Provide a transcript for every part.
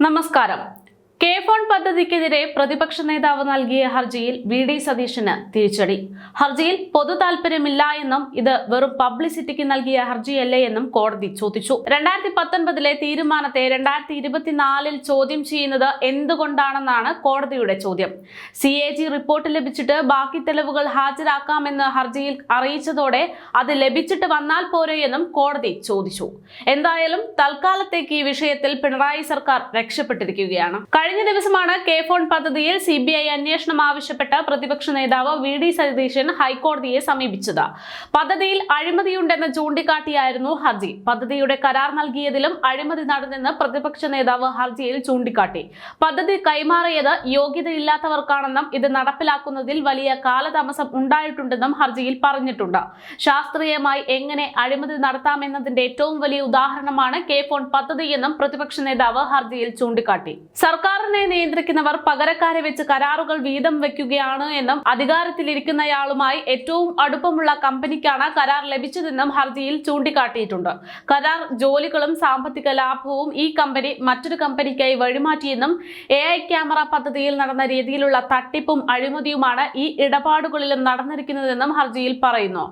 നമസ്കാരം. K phone പദ്ധതിക്കെതിരെ പ്രതിപക്ഷ നേതാവ് നൽകിയ ഹർജിയിൽ വി ഡി സതീശന് തിരിച്ചടി. ഹർജിയിൽ പൊതു താല്പര്യമില്ല എന്നും ഇത് വെറും പബ്ലിസിറ്റിക്ക് നൽകിയ ഹർജിയല്ലേ എന്നും കോടതി ചോദിച്ചു. രണ്ടായിരത്തി പത്തൊൻപതിലെ തീരുമാനത്തെ രണ്ടായിരത്തി ഇരുപത്തിനാലിൽ ചോദ്യം ചെയ്യുന്നത് എന്തുകൊണ്ടാണെന്നാണ് കോടതിയുടെ ചോദ്യം. സി എ ജി റിപ്പോർട്ട് ലഭിച്ചിട്ട് ബാക്കി തെളിവുകൾ ഹാജരാക്കാമെന്ന് ഹർജിയിൽ അറിയിച്ചതോടെ അത് ലഭിച്ചിട്ട് വന്നാൽ പോരെ എന്നും കോടതി ചോദിച്ചു. എന്തായാലും തൽക്കാലത്തേക്ക് ഈ വിഷയത്തിൽ പിണറായി സർക്കാർ രക്ഷപ്പെട്ടിരിക്കുകയാണ്. കഴിഞ്ഞ ദിവസമാണ് കെ ഫോൺ പദ്ധതിയിൽ സി ബി ഐ അന്വേഷണം ആവശ്യപ്പെട്ട പ്രതിപക്ഷ നേതാവ് വി ഡി സതീശൻ ഹൈക്കോടതിയെ സമീപിച്ചത്. പദ്ധതിയിൽ അഴിമതിയുണ്ടെന്ന് ചൂണ്ടിക്കാട്ടിയായിരുന്നു ഹർജി. പദ്ധതിയുടെ കരാർ നൽകിയതിലും അഴിമതി നടന്നെന്ന് പ്രതിപക്ഷ നേതാവ് ഹർജിയിൽ ചൂണ്ടിക്കാട്ടി. പദ്ധതി കൈമാറിയത് യോഗ്യതയില്ലാത്തവർക്കാണെന്നും ഇത് നടപ്പിലാക്കുന്നതിൽ വലിയ കാലതാമസം ഉണ്ടായിട്ടുണ്ടെന്നും ഹർജിയിൽ പറഞ്ഞിട്ടുണ്ട്. ശാസ്ത്രീയമായി എങ്ങനെ അഴിമതി നടത്താമെന്നതിന്റെ ഏറ്റവും വലിയ ഉദാഹരണമാണ് കെ ഫോൺ പദ്ധതിയെന്നും പ്രതിപക്ഷ നേതാവ് ഹർജിയിൽ ചൂണ്ടിക്കാട്ടി. സർക്കാരിനെ നിയന്ത്രിക്കുന്നവർ പകരക്കാരെ വെച്ച് കരാറുകൾ വീതം വെക്കുകയാണ് എന്നും അധികാരത്തിലിരിക്കുന്നയാളുമായി ഏറ്റവും അടുപ്പമുള്ള കമ്പനിക്കാണ് കരാർ ലഭിച്ചതെന്നും ഹർജിയിൽ ചൂണ്ടിക്കാട്ടിയിട്ടുണ്ട്. കരാർ ജോലികളും സാമ്പത്തിക ലാഭവും ഈ കമ്പനി മറ്റൊരു കമ്പനിക്കായി വഴിമാറ്റിയെന്നും എ ഐ ക്യാമറ പദ്ധതിയിൽ നടന്ന രീതിയിലുള്ള തട്ടിപ്പും അഴിമതിയുമാണ് ഈ ഇടപാടുകളിലും നടന്നിരിക്കുന്നതെന്നും ഹർജിയിൽ പറയുന്നു.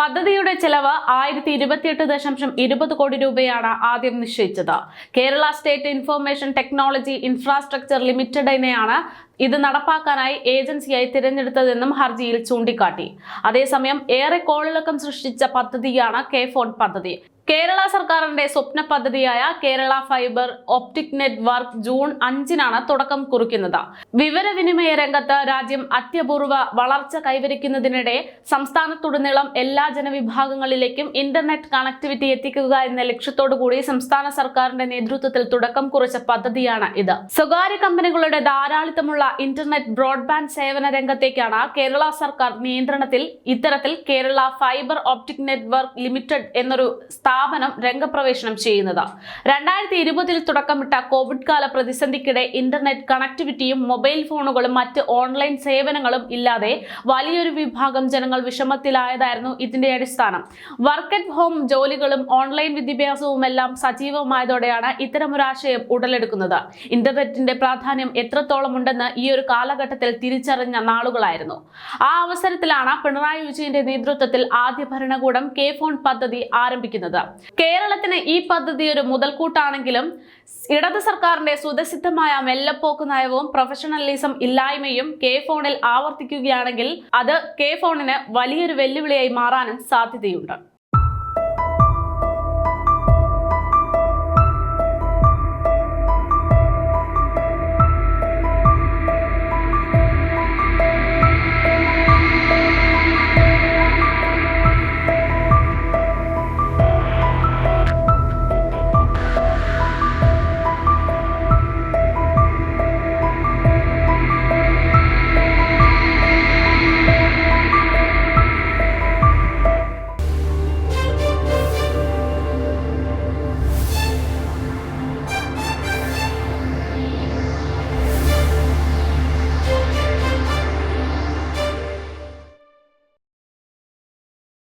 പദ്ധതിയുടെ ചെലവ് ആയിരത്തി ഇരുപത്തിയെട്ട് ദശാംശം ഇരുപത് കോടി രൂപയാണ് ആദ്യം നിശ്ചയിച്ചത്. Kerala state information technology infrastructure ലിമിറ്റഡിനെയാണ് ഇത് നടപ്പാക്കാനായി ഏജൻസിയായി തിരഞ്ഞെടുത്തതെന്നും ഹർജിയിൽ ചൂണ്ടിക്കാട്ടി. അതേസമയം ഏറെ കോളിളക്കം സൃഷ്ടിച്ച പദ്ധതിയാണ് കെ ഫോൺ പദ്ധതി. കേരള സർക്കാരിന്റെ സ്വപ്ന പദ്ധതിയായ Kerala fibre optic network June അഞ്ചിനാണ് തുടക്കം കുറിക്കുന്നത്. വിവരവിനിമയ രംഗത്ത് രാജ്യം അത്യപൂർവ വളർച്ച കൈവരിക്കുന്നതിനിടെ സംസ്ഥാനത്തുടനീളം എല്ലാ ജനവിഭാഗങ്ങളിലേക്കും ഇന്റർനെറ്റ് കണക്ടിവിറ്റി എത്തിക്കുക എന്ന ലക്ഷ്യത്തോടു കൂടി സംസ്ഥാന സർക്കാരിന്റെ നേതൃത്വത്തിൽ തുടക്കം കുറിച്ച പദ്ധതിയാണ് ഇത്. സ്വകാര്യ കമ്പനികളുടെ ധാരാളിത്തമുള്ള ഇന്റർനെറ്റ് ബ്രോഡ്ബാൻഡ് സേവന രംഗത്തേക്കാണ് കേരള സർക്കാർ നിയന്ത്രണത്തിൽ ഇത്തരത്തിൽ Kerala fibre optic network limited എന്നൊരു സ്ഥാപനം രംഗപ്രവേശനം ചെയ്യുന്നത്. രണ്ടായിരത്തി ഇരുപതിൽ തുടക്കമിട്ട കോവിഡ് കാല പ്രതിസന്ധിക്കിടെ ഇന്റർനെറ്റ് കണക്ടിവിറ്റിയും മൊബൈൽ ഫോണുകളും മറ്റ് ഓൺലൈൻ സേവനങ്ങളും ഇല്ലാതെ വലിയൊരു വിഭാഗം ജനങ്ങൾ വിഷമത്തിലായതായിരുന്നു ഇതിന്റെ അടിസ്ഥാനം. വർക്ക് അറ്റ് ഹോം ജോലികളും ഓൺലൈൻ വിദ്യാഭ്യാസവും എല്ലാം സജീവമായതോടെയാണ് ഇത്തരമൊരാശയം ഉടലെടുക്കുന്നത്. ഇന്റർനെറ്റിന്റെ പ്രാധാന്യം എത്രത്തോളം ഉണ്ടെന്ന് ഈ ഒരു കാലഘട്ടത്തിൽ തിരിച്ചറിഞ്ഞ നാളുകളായിരുന്നു. ആ അവസരത്തിലാണ് പിണറായി വിജയന്റെ നേതൃത്വത്തിൽ ആദ്യ ഭരണകൂടം കെ ഫോൺ പദ്ധതി ആരംഭിക്കുന്നത്. കേരളത്തിന് ഈ പദ്ധതി ഒരു മുതൽക്കൂട്ടാണെങ്കിലും ഇടത് സർക്കാരിന്റെ സുതസിദ്ധമായ മെല്ലപ്പോക്ക് നയവും പ്രൊഫഷണലിസം ഇല്ലായ്മയും കെ ഫോണിൽ ആവർത്തിക്കുകയാണെങ്കിൽ അത് കെ ഫോണിന് വലിയൊരു വെല്ലുവിളിയായി മാറാനും സാധ്യതയുണ്ട്.